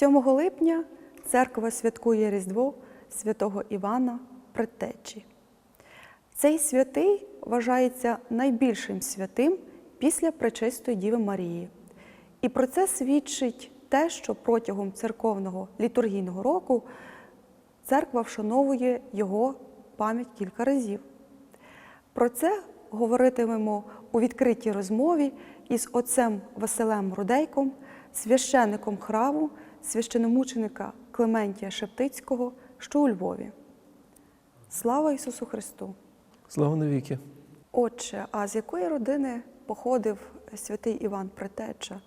7 липня церква святкує Різдво святого Івана Предтечі. Цей святий вважається найбільшим святим після Пречистої Діви Марії. І про це свідчить те, що протягом церковного літургійного року церква вшановує його пам'ять кілька разів. Про це говоритимемо у відкритій розмові із отцем Василем Рудейком, священником храму, священомученика Клементія Шептицького, що у Львові. Слава Ісусу Христу! Слава навіки. Отче, а з якої родини походив святий Іван Претеча?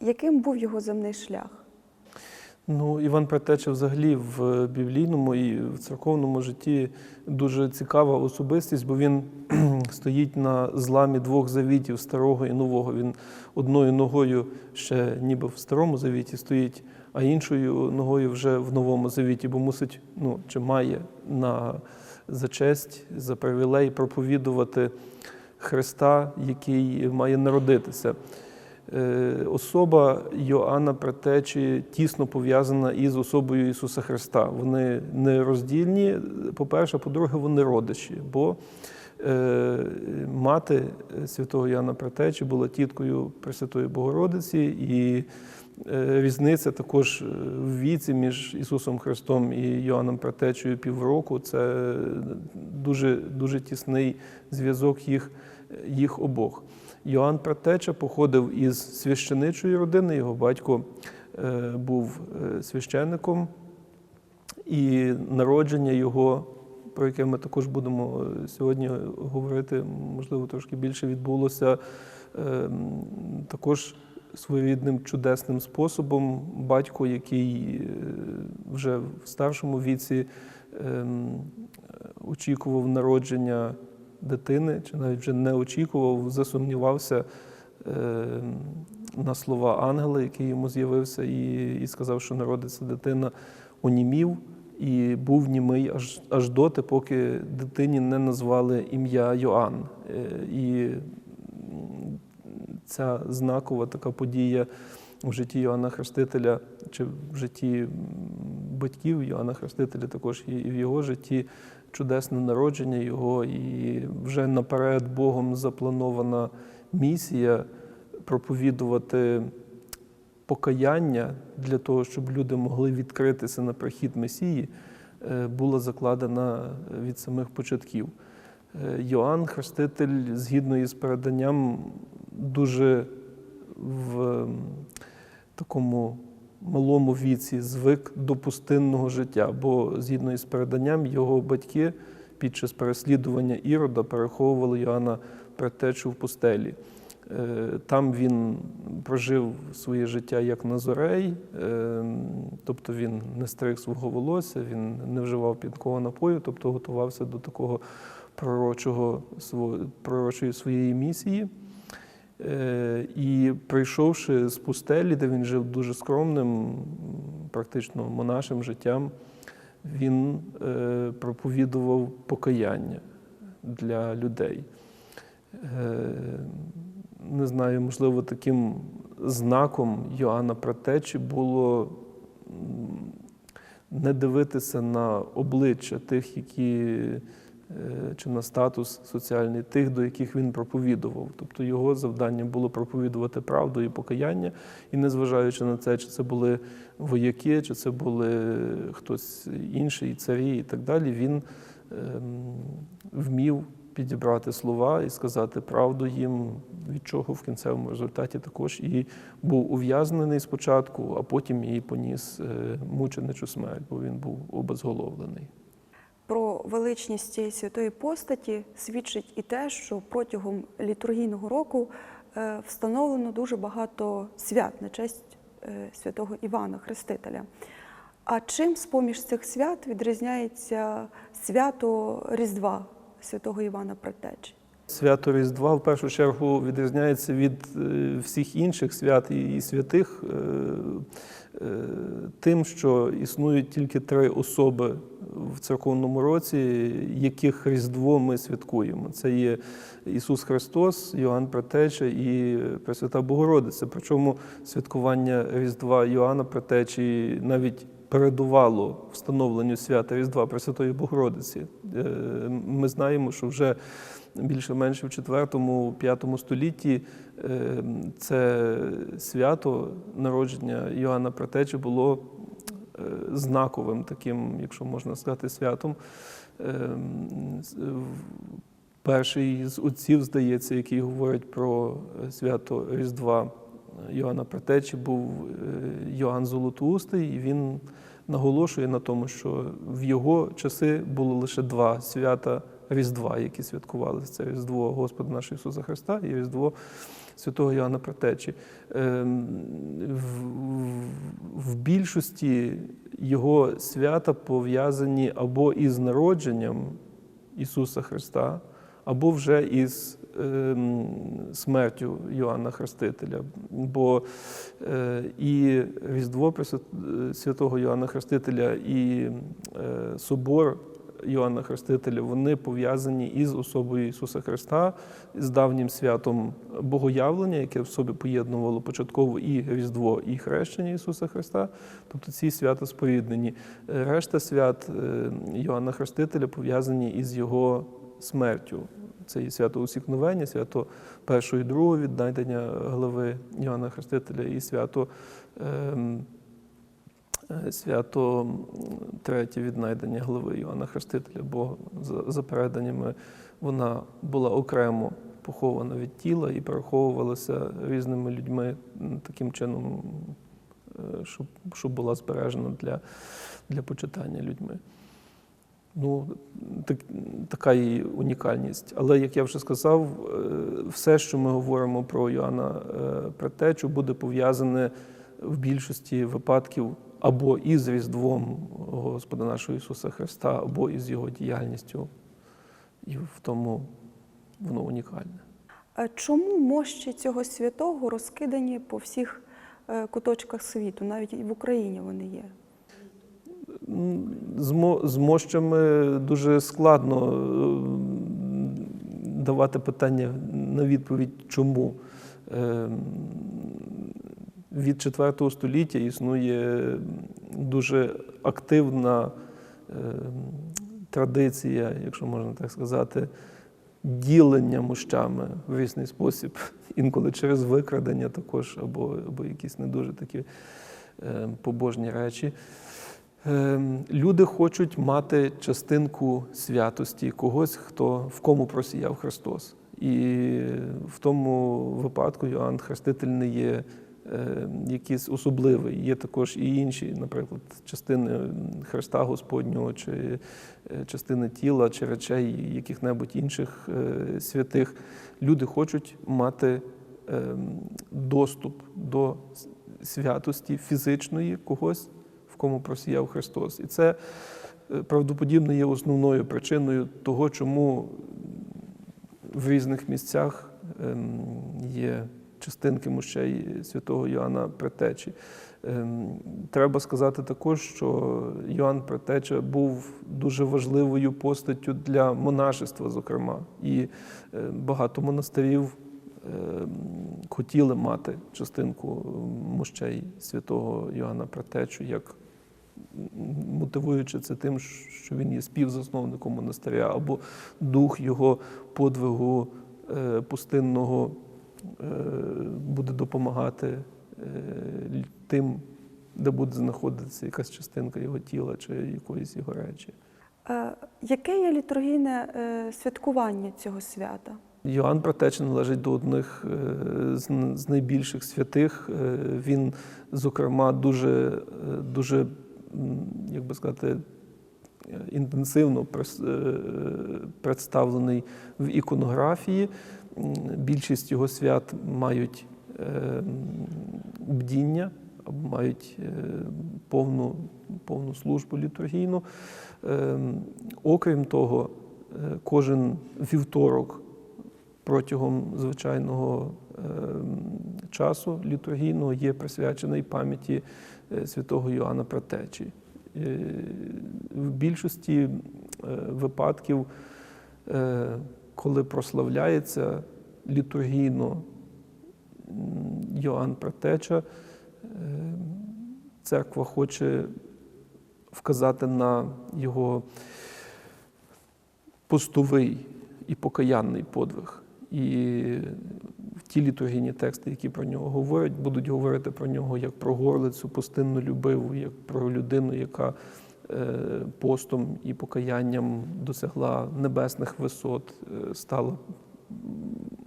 Яким був його земний шлях? Ну, Іван Предтеча взагалі в біблійному і в церковному житті дуже цікава особистість, бо він стоїть на зламі двох завітів старого і нового. Він одною ногою ще ніби в старому завіті стоїть, а іншою ногою вже в новому завіті, бо мусить, ну чи має на за честь, за привілей проповідувати Христа, який має народитися. Е, Особа Йоанна Претечі тісно пов'язана із особою Ісуса Христа. Вони не роздільні. По-перше, по-друге, вони родичі, бо е, мати святого Йоанна Претечі була тіткою Пресвятої Богородиці, і різниця також в віці між Ісусом Христом і Йоанном Претечею півроку. Це дуже, дуже тісний зв'язок їх, їх обох. Йоанн Претеча походив із священичої родини, його батько е, був е, священником, і народження його, про яке ми також будемо е, сьогодні говорити, можливо, трошки більше відбулося е, також своєрідним чудесним способом. Батько, який е, вже в старшому віці е, очікував народження дитини, чи навіть вже не очікував, засумнівався е, на слова ангела, який йому з'явився, і, і сказав, що народиться дитина, онімів, і був німий аж, аж доти, поки дитині не назвали ім'я Йоанн. Е, і ця знакова така подія в житті Йоанна Хрестителя, чи в житті батьків Йоанна Хрестителя, також і в його житті чудесне народження його, і вже наперед Богом запланована місія проповідувати покаяння для того, щоб люди могли відкритися на прихід Месії, е, була закладена від самих початків. Е, Йоанн Хреститель, згідно із переданням, дуже в такому малому віці звик до пустинного життя, бо згідно із переданням, його батьки під час переслідування Ірода переховували Йоанна Предтечу в пустелі. Е, Там він прожив своє життя як назорей, е, тобто він не стриг свого волосся, він не вживав підкого напою, тобто готувався до такого пророчого, пророчої своєї місії. Е, І прийшовши з пустелі, де він жив дуже скромним, практично монашим життям, він е, проповідував покаяння для людей. Е, Не знаю, можливо, таким знаком Йоанна Претечі було не дивитися на обличчя тих, які чи на статус соціальний тих, до яких він проповідував. Тобто його завдання було проповідувати правду і покаяння, і незважаючи на це, чи це були вояки, чи це були хтось інший, царі і так далі, він ем, вмів підібрати слова і сказати правду їм, від чого в кінцевому результаті також і був ув'язнений спочатку, а потім і поніс е, мученичу смерть, бо він був обезголовлений. Про величність цієї святої постаті свідчить і те, що протягом літургійного року е, встановлено дуже багато свят на честь е, святого Івана Хрестителя. А чим з-поміж цих свят відрізняється свято Різдва святого Івана Предтечі? Свято Різдва в першу чергу відрізняється від е, всіх інших свят і святих е, е, тим, що існують тільки три особи в церковному році, яких Різдво ми святкуємо. Це є Ісус Христос, Йоанн Предтеча і Пресвята Богородиця. Причому святкування Різдва Йоанна Предтечі навіть передувало встановленню свята Різдва Пресвятої Богородиці. Ми знаємо, що вже більше-менш в 4-5 столітті е, це свято народження Йоанна Протечі було е, знаковим таким, якщо можна сказати, святом. Е, Перший з отців, здається, який говорить про свято Різдва Йоанна Протечі, був Йоанн Золотоустий, і він наголошує на тому, що в його часи було лише два свята Різдва, які святкувалися. Це Різдво Господа нашого Ісуса Христа і Різдво Святого Йоанна Протечі. Ем, В, більшості його свята пов'язані або із народженням Ісуса Христа, або вже із ем, смертю Йоанна Хрестителя. Бо е, і Різдво Пресвят- Святого Йоанна Хрестителя, і е, собор Йоанна Хрестителя, вони пов'язані із особою Ісуса Христа, з давнім святом Богоявлення, яке в собі поєднувало початково і Різдво, і хрещення Ісуса Христа. Тобто ці свята споріднені. Е, Решта свят е, Йоанна Хрестителя пов'язані із його смертю. Це і свято усікновення, свято першого і другого віднайдення глави Йоанна Хрестителя, і свято, ем, свято м, третє віднайдення глави Йоанна Хрестителя, бо за, переданнями вона була окремо похована від тіла і переховувалася різними людьми таким чином, е, щоб, щоб була збережена для, для почитання людьми. Ну, так, така її унікальність. Але, як я вже сказав, е, все, що ми говоримо про Йоанна е, Предтечу, буде пов'язане в більшості випадків або із Різдвом Господа нашого Ісуса Христа, або із Його діяльністю. І в тому воно унікальне. Е, Чому мощі цього святого розкидані по всіх е, куточках світу, навіть і в Україні вони є? З, мо- з мощами дуже складно е, давати питання на відповідь, чому. Е, Від IV століття існує дуже активна е, традиція, якщо можна так сказати, ділення мощами в різний спосіб, інколи через викрадення також, або, або якісь не дуже такі е, побожні речі. Ем, Люди хочуть мати частинку святості когось, хто в кому просіяв Христос. І в тому випадку Йоанн Хреститель не є е, якийсь особливий. Є також і інші, наприклад, частини Христа Господнього, чи е, частини тіла, чи речей яких-небудь інших е, святих. Люди хочуть мати доступ до святості фізичної когось, в кому просіяв Христос. І це е, правдоподібно є основною причиною того, чому в різних місцях ем, є частинки мощей святого Йоанна Претечі. Ем, Треба сказати також, що Йоанн Претеча був дуже важливою постаттю для монашества, зокрема, і е, багато монастирів ем, хотіли мати частинку мощей святого Йоанна Претечу як мотивуючи це тим, що він є співзасновником монастиря, або дух його подвигу е, пустинного буде допомагати е, тим, де буде знаходитися якась частинка його тіла чи якоїсь його речі. Е, Яке є літургійне е, святкування цього свята? Йоанн Протеча належить до одних е, з найбільших святих. Е, Він, зокрема, дуже, е, дуже, як би сказати, е, інтенсивно е, представлений в іконографії. Більшість його свят мають е, бдіння, мають е, повну, повну службу літургійну. Е, Окрім того, кожен вівторок протягом звичайного часу літургійного є присвячений пам'яті святого Йоанна Протечі. В більшості випадків, коли прославляється літургійно Йоанн Протеча, е, церква хоче вказати на його постовий і покаянний подвиг. І ті літургійні тексти, які про нього говорять, будуть говорити про нього як про горлицю пустинно любиву, як про людину, яка постом і покаянням досягла небесних висот, е, стала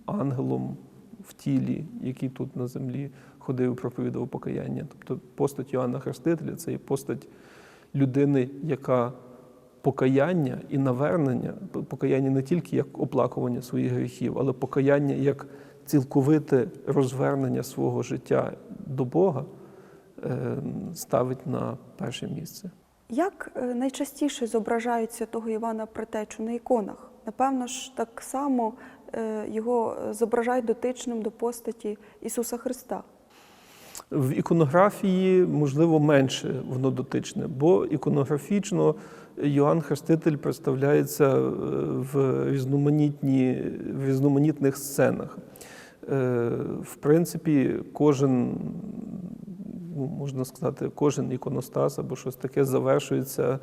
ангелом в тілі, який тут на землі ходив, і проповідав покаяння. Тобто постать Йоанна Хрестителя це є постать людини, яка покаяння і навернення, покаяння не тільки як оплакування своїх гріхів, але покаяння як цілковите розвернення свого життя до Бога е, ставить на перше місце. Як е, найчастіше зображають святого Івана Предтечу на іконах? Напевно ж, так само е, його зображають дотичним до постаті Ісуса Христа. В іконографії, можливо, менше воно дотичне, бо іконографічно Йоанн Хреститель представляється е, в, різноманітні, в різноманітних сценах. Е, В принципі, кожен, можна сказати, кожен іконостас або щось таке завершується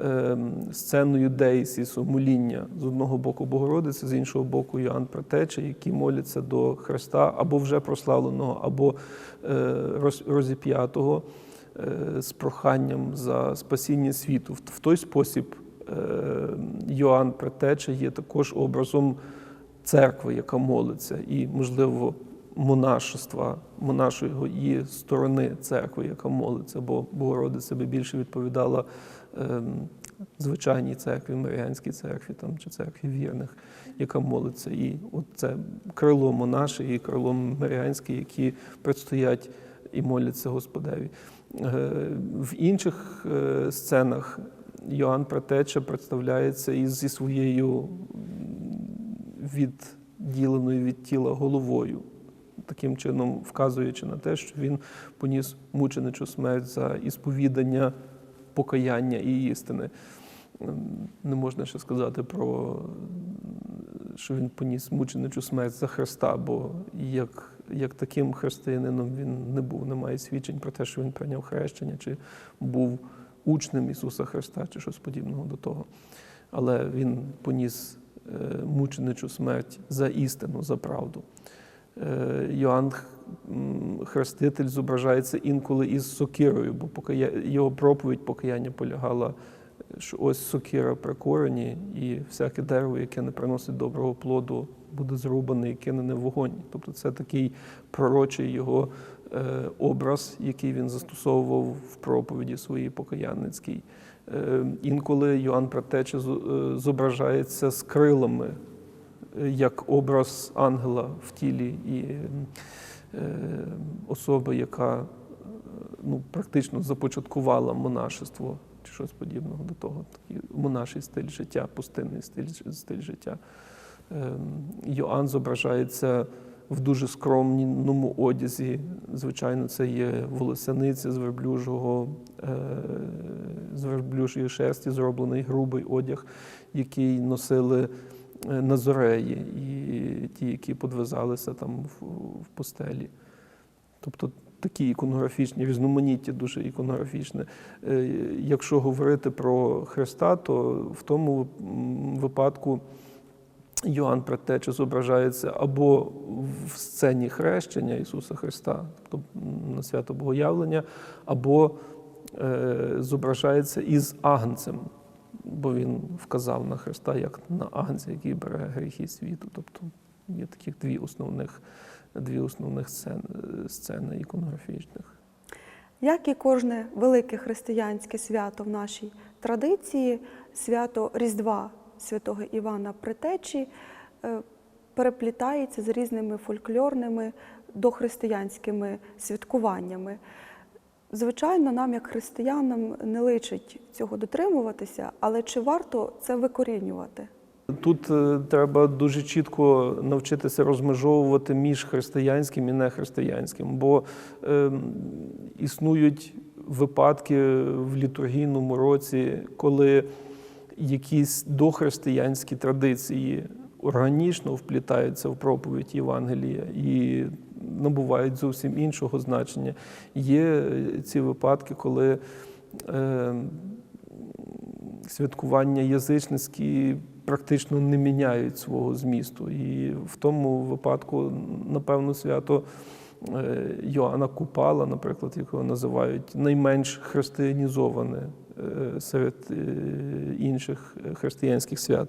е, сценою Дейсісу, моління з одного боку Богородиці, з іншого боку Йоанн Протече, які моляться до Христа або вже прославленого, або е, роз- розіп'ятого е, з проханням за спасіння світу. В- той спосіб е, Йоанн Протече є також образом церкви, яка молиться, і, можливо, монашества, монашої сторони церкви, яка молиться, бо Богородиця би більше відповідала ем, звичайній церкві, Маріанській церкві там, чи церкві вірних, яка молиться. І от це крило монаше і крило Маріанське, які предстоять і моляться Господеві. Е, В інших е, сценах Йоанн Протеча представляється із зі своєю відділеною від тіла головою, таким чином вказуючи на те, що він поніс мученичу смерть за ісповідання, покаяння і істини. Ем, Не можна ще сказати про що він поніс мученичу смерть за Христа, бо як, як таким християнином він не був, немає свідчень про те, що він прийняв хрещення, чи був учнем Ісуса Христа, чи щось подібного до того. Але він поніс е, мученичу смерть за істину, за правду. Е, Йоанн Хреститель зображається інколи із сокирою, бо покая... його проповідь покаяння полягала, що ось сокира при корені, і всяке дерево, яке не приносить доброго плоду, буде зрубане і кинене в вогонь. Тобто це такий пророчий його е, образ, який він застосовував в проповіді своїй покаянницькій. Е, Інколи Йоанн Протече зображається з крилами, як образ ангела в тілі і е, особи, яка е, ну, практично започаткувала монашество чи щось подібного до того. Такий монаший стиль життя, пустинний стиль, стиль життя. Ем, Йоанн зображається в дуже скромному одязі. Звичайно, це є волосяниця з верблюжого, е, з верблюжої шерсті зроблений грубий одяг, який носили назореї і ті, які подвизалися там в, в постелі. Тобто такі іконографічні, різноманіття дуже іконографічне. Е, Якщо говорити про Христа, то в тому випадку Йоанн Предтеча зображається або в сцені хрещення Ісуса Христа, тобто на свято Богоявлення, або е, зображається із агнцем, бо він вказав на Христа як на агнця, який бере гріхи світу. Тобто є таких дві основних, дві основних сцени, сцени іконографічних. Як і кожне велике християнське свято в нашій традиції, свято Різдва святого Івана Притечі е, переплітається з різними фольклорними дохристиянськими святкуваннями. Звичайно, нам, як християнам, не личить цього дотримуватися, але чи варто це викорінювати? Тут е, треба дуже чітко навчитися розмежовувати між християнським і нехристиянським, бо е, існують випадки в літургійному році, коли якісь дохристиянські традиції органічно вплітаються в проповідь Євангелія і набувають зовсім іншого значення. Є е, ці випадки, коли е, святкування язичницькі практично не міняють свого змісту. І в тому випадку, напевно, свято е, Йоанна Купала, наприклад, якого називають найменш християнізоване е, серед інших християнських свят.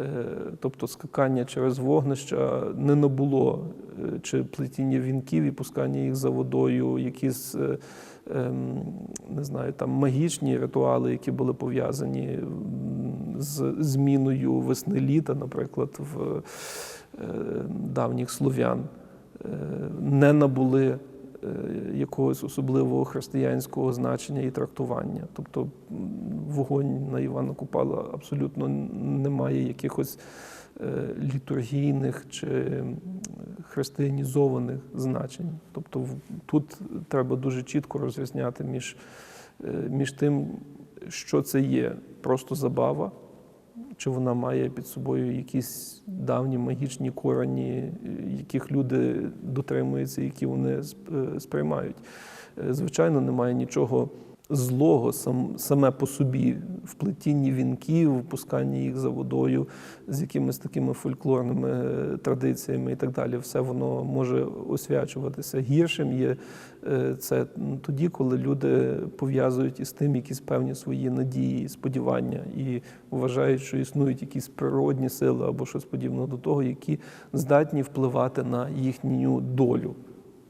Е, Тобто скакання через вогнища не набуло е, чи плетіння вінків і пускання їх за водою, якісь е, ем, не знаю, там магічні ритуали, які були пов'язані з зміною весни літа, наприклад, в давніх слов'ян, не набули якогось особливого християнського значення і трактування. Тобто вогонь на Івана Купала абсолютно не має якихось е, літургійних чи християнізованих значень. Тобто тут треба дуже чітко розрізняти між, е, між тим, що це є просто забава, чи вона має під собою якісь давні магічні корені, е, яких люди дотримуються, які вони е, сприймають. Е, Звичайно, немає нічого злого сам, саме по собі в плетінні вінків, в їх за водою з якимись такими фольклорними е, традиціями і так далі. Все воно може освячуватися. Гіршим є е, це тоді, коли люди пов'язують із тим якісь певні свої надії, сподівання і вважають, що існують якісь природні сили або щось подібне до того, які здатні впливати на їхню долю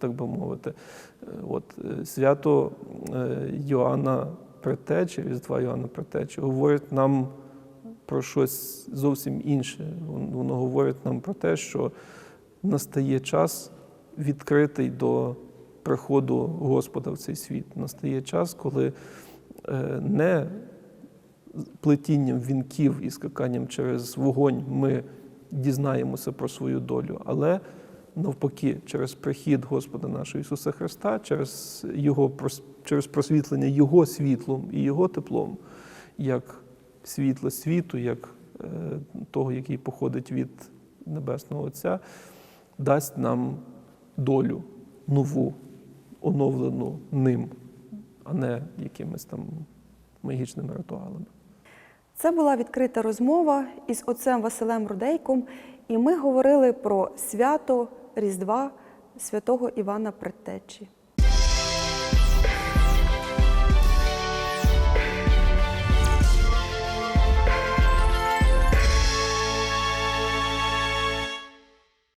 так би мовити. Е, От е, свято е, Йоанна Предтечі, Різдва Йоанна Предтечі, говорить нам про щось зовсім інше. Воно говорить нам про те, що настає час відкритий до приходу Господа в цей світ. Настає час, коли не плетінням вінків і скаканням через вогонь ми дізнаємося про свою долю, але навпаки, через прихід Господа нашого Ісуса Христа, через Його через просвітлення Його світлом і Його теплом, як світла світу, як е, того, який походить від Небесного Отця, дасть нам долю нову, оновлену ним, а не якимись там магічними ритуалами. Це була відкрита розмова із отцем Василем Рудейком, і ми говорили про свято Різдва святого Івана Предтечі.